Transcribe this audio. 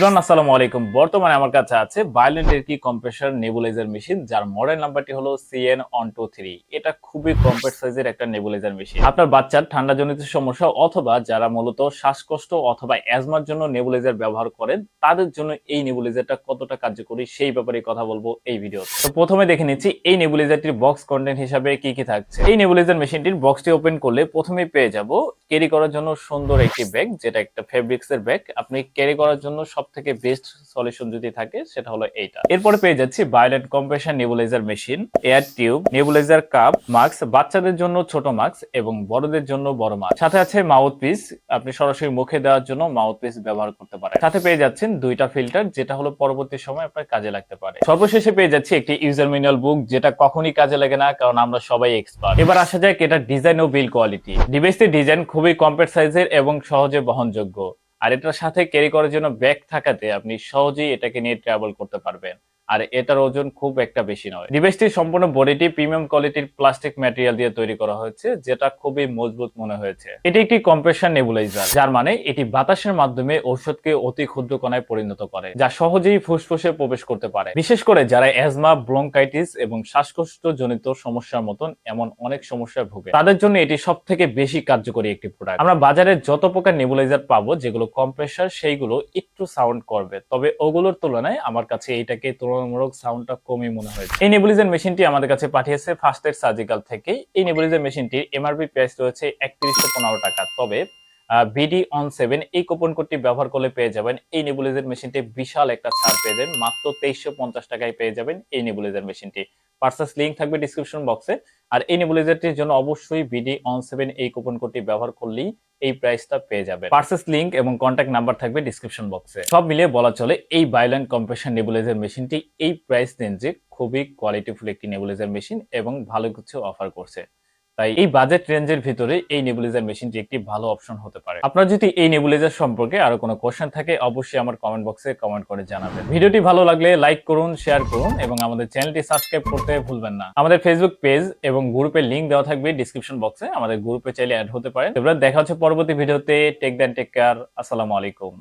Everyone আসসালামু আলাইকুম। বর্তমানে আমার কাছে আছে ভায়োলেন্টের কি কম্প্রেসার নেবুলাইজার মেশিন যার মডেল নাম্বারটি হলো সিএন অন টু থ্রি এটা খুবই কম্প্যাক্ট সাইজের একটা নেবুলাইজার মেশিন আপনার বাচ্চার ঠান্ডা জনিত সমস্যা অথবা যারা মূলত শ্বাসকষ্ট অথবা অ্যাজমার জন্য নেবুলাইজার ব্যবহার করেন, তাদের জন্য এই নেবুলাইজারটা কতটা কার্যকরী, সেই ব্যাপারে কথা বলব এই ভিডিও তো প্রথমে দেখে নিচ্ছি এই নেবুলাইজারটির বক্স কন্টেন্ট হিসাবে কি কি থাকছে। এই নেবুলাইজার মেশিনটির বক্সটি ওপেন করলে প্রথমেই পেয়ে যাব ক্যারি করার জন্য সুন্দর একটি ব্যাগ যেটা একটা ফেব্রিক্সের ব্যাগ আপনি ক্যারি করার জন্য সব থেকে বেস্ট সলিউশন যদি থাকে, সেটা হলো এইটা। এরপরে পেয়ে যাচ্ছি violet compression nebulizer machine air tube nebulizer cup mask বাচ্চাদের জন্য ছোট মাস্ক এবং বড়দের জন্য বড় মাস্ক সাথে আছে মাউথ পিস আপনি সরাসরি মুখে দেওয়ার জন্য মাউথ পিস ব্যবহার করতে পারেন। সাথে পেয়ে যাচ্ছেন দুইটা ফিল্টার যেটা হলো পরবর্তী সময় আপনার কাজে লাগতে পারে। সর্বশেষে পেয়ে যাচ্ছি একটি ইউজার ম্যানুয়াল বুক যেটা কখনই কাজে লাগে না, কারণ আমরা সবাই এক্সপার্ট এবার আসা যাক এটা ডিজাইন ও বিল কোয়ালিটি ডিভাইসটির ডিজাইন খুবই কম্প্যাক্ট সাইজের এবং সহজে বহনযোগ্য। আর এটার সাথে ক্যারি করার জন্য ব্যাগ থাকাতে আপনি সহজেই এটাকে নিয়ে ট্রাভেল করতে পারবেন। আর এটার ওজন খুব একটা বেশি নয়। ডিভাইসটির সম্পূর্ণ বডিটি প্রিমিয়াম কোয়ালিটির প্লাস্টিক ম্যাটেরিয়াল দিয়ে তৈরি করা হয়েছে, যেটা খুবই মজবুত মনে হয়েছে। এটি একটি কম্প্রেশন নেবুলাইজার, যার মানে এটি বাতাসের মাধ্যমে ঔষধকে অতি ক্ষুদ্র কণায় পরিণত করে, যা সহজেই ফুসফুসে প্রবেশ করতে পারে। বিশেষ করে যারা অ্যাজমা, ব্রঙ্কাইটিস এবং শ্বাসকষ্ট জনিত সমস্যার মতন এমন অনেক সমস্যায় ভোগে, তাদের জন্য এটি সব থেকে বেশি কার্যকরী একটি প্রোডাক্ট আমরা বাজারে যত প্রকার নেবুলাইজার পাবো, যেগুলো কম্প্রেসার সেইগুলো একটু সাউন্ড করবে, তবে ওগুলোর তুলনায় আমার কাছে এইটাকে তুলনামূলক সাউন্ডটা কমই মনে হয়েছে। এই নেবুলিজার মেশিনটি আমাদের কাছে পাঠিয়েছে ফার্স্ট এড সার্জিক্যাল থেকে এই নেবুলিজার মেশিনটির এমআরপি প্রাইস রয়েছে একত্রিশশো পনেরো টাকা। তবে বিডি অন সেভেন এই কুপন কোডটি ব্যবহার করলে পেয়ে যাবেন। এই নেবুলাইজার মেশিনটি বিশাল একটা ছাড় পেয়ে যাবেন। মাত্র তেইশশো পঞ্চাশ টাকায় পেয়ে যাবেন এই নেবুলাইজার মেশিনটি পার্সাস লিঙ্ক থাকবে ডিসক্রিপশন বক্সে আর এই নেবুলাইজারটির জন্য অবশ্যই বিডি অন সেভেন এই কুপন কোডটি ব্যবহার করলেই এই প্রাইসটা পেয়ে যাবে পার্সেস লিঙ্ক এবং কন্ট্যাক্ট নাম্বার থাকবে ডিসক্রিপশন বক্সে সব মিলিয়ে বলা চলে, এই বায়োল্যান্ড কম্প্রেশন নেবুলাইজার মেশিনটি এই প্রাইস রেঞ্জে খুবই কোয়ালিটিফুল একটি নেবুলাইজার মেশিন এবং ভালো কিছু অফার করছে। তাই এই বাজেট রেঞ্জের ভিতরে এই নেবুলাইজার মেশিনটি একটি ভালো অপশন হতে পারে। আপনার যদি এই নেবুলাইজার সম্পর্কে আরও কোনো কোশ্চেন থাকে, অবশ্যই আমার কমেন্ট বক্সে কমেন্ট করে জানাবেন। ভিডিওটি ভালো লাগলে লাইক করুন শেয়ার করুন এবং আমাদের চ্যানেলটি সাবস্ক্রাইব করতে ভুলবেন না। আমাদের ফেসবুক পেজ এবং গ্রুপের লিংক দেওয়া থাকবে ডিসক্রিপশন বক্সে আমাদের গ্রুপে চাইলে অ্যাড হতে পারেন। এবার দেখা হচ্ছে পরবর্তী ভিডিওতে টেক দেন টেক কেয়ার আসসালামু আলাইকুম।